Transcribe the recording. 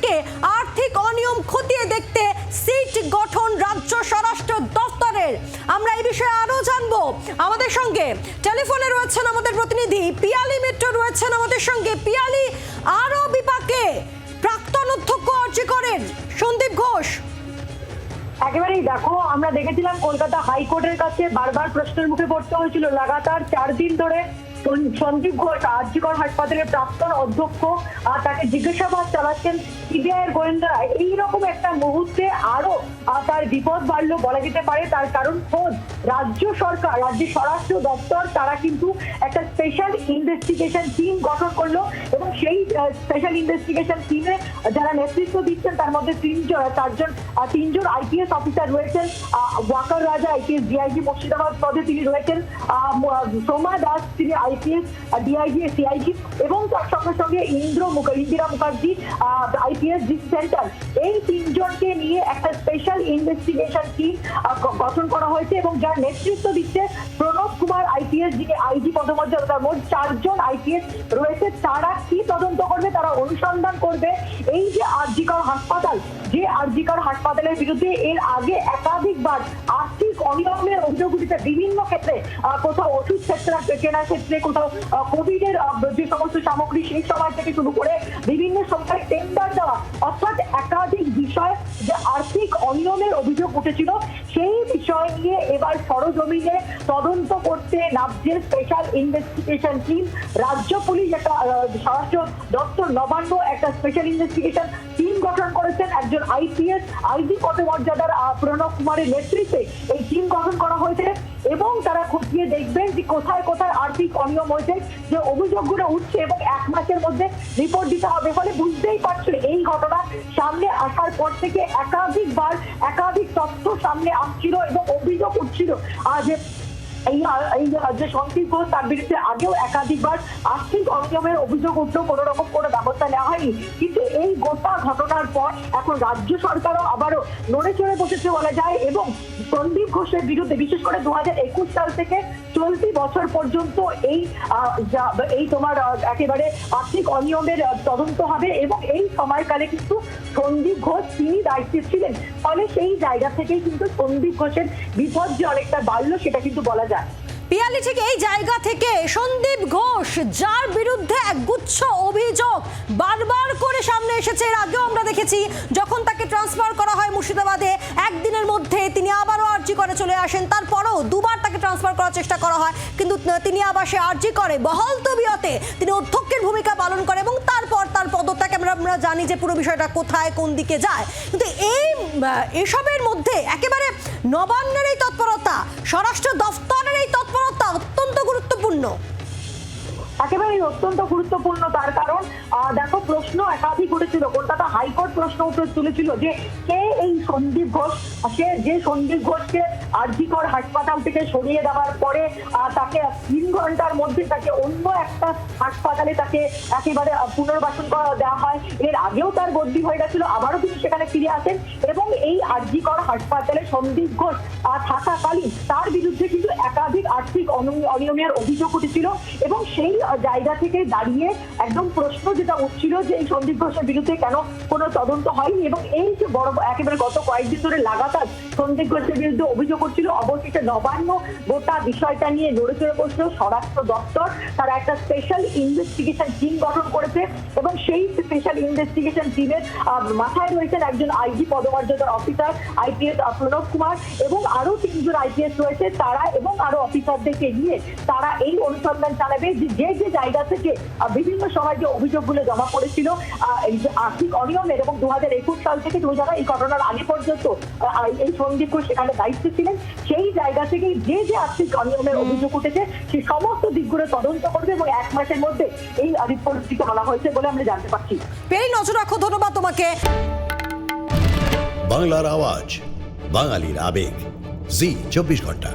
থেকে আর্থিক অনিয়ম খতিয়ে দেখতে সিট গঠন রাজ্য স্বরাষ্ট্র দপ্তরের আমরা এই বিষয়ে আরও জানব আমাদের সঙ্গে। টেলিফোনে রয়েছেন আমাদের প্রতিনিধি পিয়ালি মিত্র, রয়েছেন আমাদের সঙ্গে পিয়ালি আরও বিপাকে প্রাক্তন অধ্যক্ষ অর্জি করেন সন্দীপ ঘোষ। একেবারেই দেখো, আমরা দেখেছিলাম কলকাতা হাইকোর্টের কাছে বারবার প্রশ্নের মুখে পড়তে হয়েছিল। লাগাতার চার দিন ধরে সঞ্জীব ঘোষ, আরজিকর হাসপাতালের প্রাক্তন অধ্যক্ষ তাকে জিজ্ঞাসাবাদ চালাচ্ছেন সিবিআই এর গোয়েন্দারা। এইরকম একটা মুহূর্তে আরও তার বিপদ বাড়লো বলা যেতে পারে। তার কারণ খোঁজ। রাজ্য সরকার, রাজ্যের স্বরাষ্ট্র দপ্তর, তারা কিন্তু একটা স্পেশাল ইনভেস্টিগেশন টিম গঠন করল। স্পেশাল ইনভেস্টিগেশন টিমে যারা নেতৃত্ব দিচ্ছেন, তার মধ্যে তিনজন, চারজন তিনজন আইপিএস অফিসার রয়েছেন। ওয়াকার রাজা আইপিএস ডিআইজি মুর্শিদাবাদ পদে তিনি রয়েছেন। সোমা দাস, তিনি আইপিএস ডিআইজি সিআইজি এবং তার সঙ্গে সঙ্গে ইন্দ্র ইন্দিরা মুখার্জি আইপিএস ডিস সেন্টার এই তিনজনকে নিয়ে একটা স্পেশাল ইনভেস্টিগেশন টিম গঠন করা হয়েছে এবং যার নেতৃত্ব দিচ্ছে প্রণব কুমার আইপিএস যিনি আইজি পদমর্যাদা মোট চারজন আইপিএস রয়েছে, তারা কি তদন্ত করবে তারা অনুসন্ধান করবে। এই যে আরজিকর হাসপাতাল, যে আরজিকর হাসপাতালের বিরুদ্ধে এর আগে একাধিকবার আর্থিক অনিয়মের অভিযোগ উঠেছে। বিভিন্ন ক্ষেত্রে কোথাও ওষুধ ক্ষেত্রে কেনার ক্ষেত্রে, কোথাও কোভিড এর যে সমস্ত সামগ্রী সেই সময় থেকে শুরু করে বিভিন্ন সময় টেন্ডার দেওয়া। অর্থাৎ একাধিক বিষয় যে আর্থিক অনিয়মের অভিযোগ উঠেছিল বিষয় নিয়ে এবার সরজমিনে তদন্ত করতে নামছে স্পেশাল ইনভেস্টিগেশন টিম রাজ্য পুলিশ একটা স্বরাষ্ট্র দপ্তর নবান্ন একটা স্পেশাল ইনভেস্টিগেশন টিম গঠন করেছেন একজন আইপিএস, আইজি পদমর্যাদার প্রণব কুমারের নেতৃত্বে এই টিম গঠন করা হয়েছে। এবং তারা খতিয়ে দেখবেন যে কোথায় কোথায় আর্থিক অনিয়ম হয়েছে, যে অভিযোগগুলো উঠছে এবং এক মাসের মধ্যে রিপোর্ট দিতে হবে ফলে বুঝতেই পারছ এই ঘটনা সামনে আসার পর থেকে একাধিকবার একাধিক তথ্য সামনে আসছিল এবং অভিযোগ উঠছিল। যে এই এই যে সন্তোষ ঘোষ তার বিরুদ্ধে আগেও একাধিকবার আর্থিক অনিয়মের অভিযোগ উঠলেও কোনো রকম কোনো ব্যবস্থা নেওয়া হয়নি। কিন্তু এই গোটা ঘটনার পর এখন রাজ্য সরকারও আবারও নড়ে চড়ে বসেছে বলা যায় এবং সন্দীপ ঘোষের বিরুদ্ধে, বিশেষ করে দু হাজার একুশ সাল থেকে চলতি বছর পর্যন্ত এই এই তোমার একেবারে আর্থিক অনিয়মের তদন্ত হবে এবং এই সময়কালে কিন্তু সন্দীপ ঘোষ তিনি দায়িত্বে ছিলেন। ফলে সেই জায়গা থেকেই কিন্তু সন্দীপ ঘোষের বিপদ যে অনেকটা বাড়লো, সেটা কিন্তু বলা যায় পিয়ালি এই জায়গা থেকে সন্দীপ ঘোষ, যার বিরুদ্ধে গুচ্ছ অভিযোগ বারবার করে সামনে এসেছে এর আগেও আমরা দেখেছি, যখন তাকে ট্রান্সফার করা হয় মুর্শিদাবাদে, একদিনের মধ্যে তিনি আবারও আর্জি করে চলে আসেন দুবার তাকে ট্রান্সফার করার চেষ্টা করা হয়, কিন্তু তিনি আবার সে আর্জি করে। বহল তবিয়তে তিনি অধ্যক্ষের ভূমিকা পালন করে এবং তারপর তার পদত্যাগ আমরা আমরা জানি যে পুরো বিষয়টা কোথায়, কোন দিকে যায়। কিন্তু এই এসবের মধ্যে একেবারে নবান্নের এই তৎপরতা, স্বরাষ্ট্র অত্যন্ত গুরুত্বপূর্ণ একেবারে অত্যন্ত গুরুত্বপূর্ণ তার কারণ দেখো, প্রশ্ন একাধিক উঠেছিল, কলকাতা হাইকোর্ট প্রশ্ন উঠে তুলেছিল যে কে এই সন্দীপ ঘোষ? সে যে সন্দীপ ঘোষকে আরজিকর হাসপাতাল থেকে সরিয়ে দেওয়ার পরে তাকে তিন ঘণ্টার মধ্যে তাকে অন্য একটা হাসপাতালে তাকে একেবারে পুনর্বাসন করা দেওয়া হয়। এর আগেও তার বদলি হয়ে গেছিল, আবারও তিনি সেখানে ফিরে আসেন। এবং এই আরজিকর হাসপাতালে সন্দীপ ঘোষ থাকাকালীন তার বিরুদ্ধে কিন্তু আর্থিক অনিয়মের অভিযোগ উঠেছিল এবং সেই জায়গা থেকে দাঁড়িয়ে একদম প্রশ্ন যেটা উঠছিল যে এই সন্দীপ ঘোষের বিরুদ্ধে কেন কোনো তদন্ত হয়নি এবং এই যে বড় একেবারে গত কয়েকদিন ধরে লাগাতার সন্দীপ ঘোষের বিরুদ্ধে অভিযোগ করছিল অবশেষে নবান্ন গোটা বিষয়টা নিয়ে নড়ে চড়ে বসল স্বরাষ্ট্র দপ্তর। তারা একটা স্পেশাল ইনভেস্টিগেশন টিম গঠন করেছে এবং সেই স্পেশাল ইনভেস্টিগেশন টিমের মাথায় রয়েছেন একজন আইজি পদমর্যাদার অফিসার আইপিএস প্রণব কুমার এবং আরও তিনজন আইপিএস রয়েছে, তারা এবং আরও অফিসারদেরকে নিয়ে তারা এই অনুসন্ধান চালাবে যে যে যে জায়গা থেকে বিভিন্ন সময় যে অভিযোগগুলো জমা পড়েছিল আহ, এই যে আর্থিক অনিয়মের এবং দু হাজার একুশ সাল থেকে দু হাজার এই ঘটনার আগে পর্যন্ত এই সন্দীপ ঘোষ সেখানে দায়িত্বে ছিলেন। সেই জায়গা থেকে যে যে আর্থিক অনিয়মের অভিযোগ উঠেছে সেই সমস্ত দিকগুলো তদন্ত করবে এবং এক মাসের মধ্যে এই রিপোর্ট দিতে বলা হয়েছে বলে আমরা জানতে পারছি। পেরি নজর রাখো ধন্যবাদ তোমাকে। বাংলার আওয়াজ বাঙালির আবেগ। জি চব্বিশ ঘণ্টা।